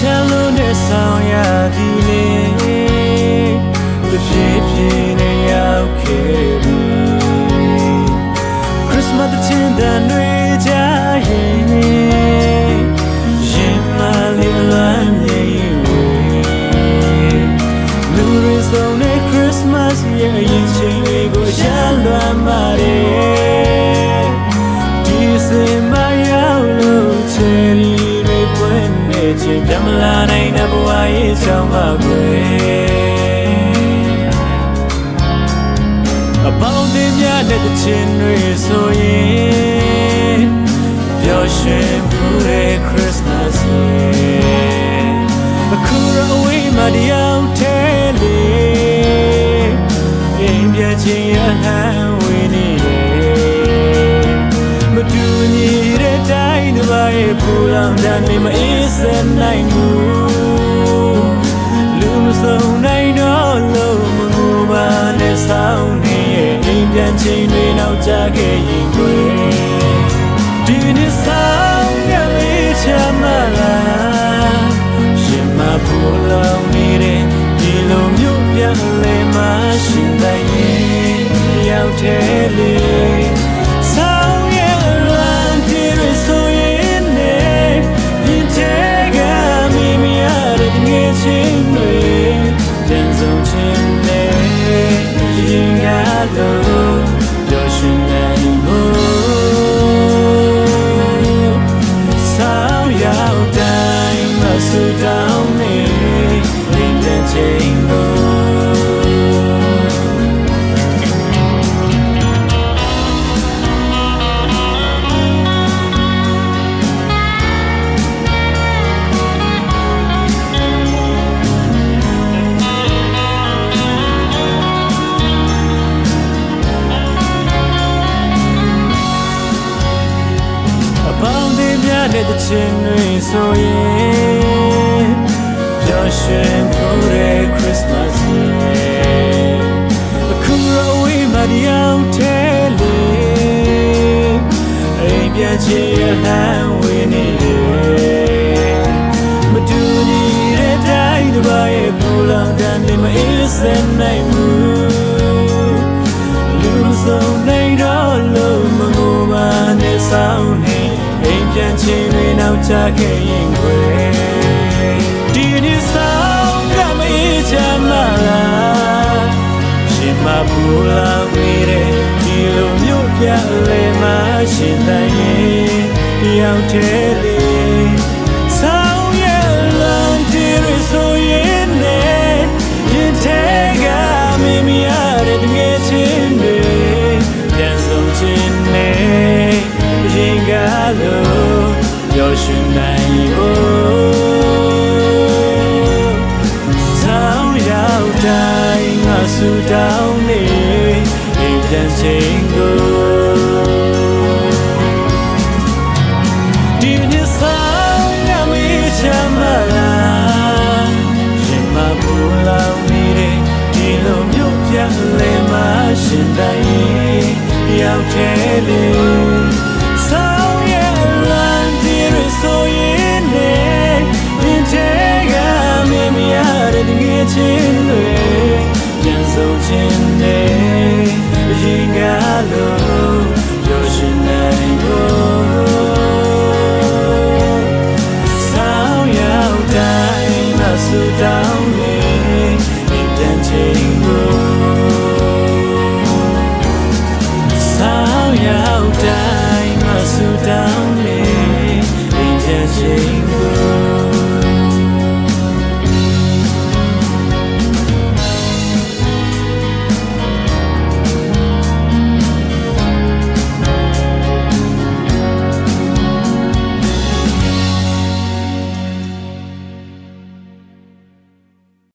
ချမ်းလို့နဲ့ဆောင်ရသည်လေတဖြည်းဖြည်းနဲ့ရောက်ခဲ့ ရဲ့ချောင်းပါကွယ်အပေါင်းအသင်းများတဲ့တစ်ချင်းတွေဆိုရင်ပျော်ရွှင်မှုတဲ့ Christmas ရဲ့အခုတော့အဝေးမှာတယောက်တည်းလေအိမ်ပြချင်းရဟန်းဝင်နေတယ်မတူညီတဲ့တိုင်းတစ်ပါးရဲ့ပူလောင်တဲ့နေမ က်ကျခဲ့ရင်ကွယ်ဒီနေ့ဆောင်ရလေးချမ်းမလားရှင်မပူလောင်နေတဲ့ဒီလိုမျိုးပြန်လဲမှရှင်တိုင်းရဲ့ရောက်တယ် ချင်းတွေဆိုရင်ပျော်ရွှင်ဖို့တဲ့ Christmas ရဲ့အခုတော့ဝေးမတယောက်တည်းလေအိမ်ပြန်ချင်ရဟန်းဝင်နေတယ်မတူညီတဲ့တိုင်းတစ်ပါးရဲ့ပူလောင်တဲ့နေမအေးစက်နိုင်ဘူးလူမဆုံး ပြန်ချင်တွေနောက်ချခဲ့ရင်ွယ်ဒီနေ့ဆောင်ကမအေးချမ်းမလားရှင်မပူလောင်နေတဲ့ဒီလိုမျိုးပြလဲမှရှင်တိုင်းရဲ့ရောက်တယ် ခြင်းကလို့ပျော်ရွှင်နိုင်ဖို့ဆောင်ရောက်တိုင်းငါဆူတောင်းနေအိမ်ပြန်ခြင်းကိုဒီနေ့ဆောင်ရမေးချမ်းမလားရင်မပူလောင်နေတဲ့ဒီလိုမျိုးပြန်လဲမှရှင်တိုင်းရောက်တယ်လေ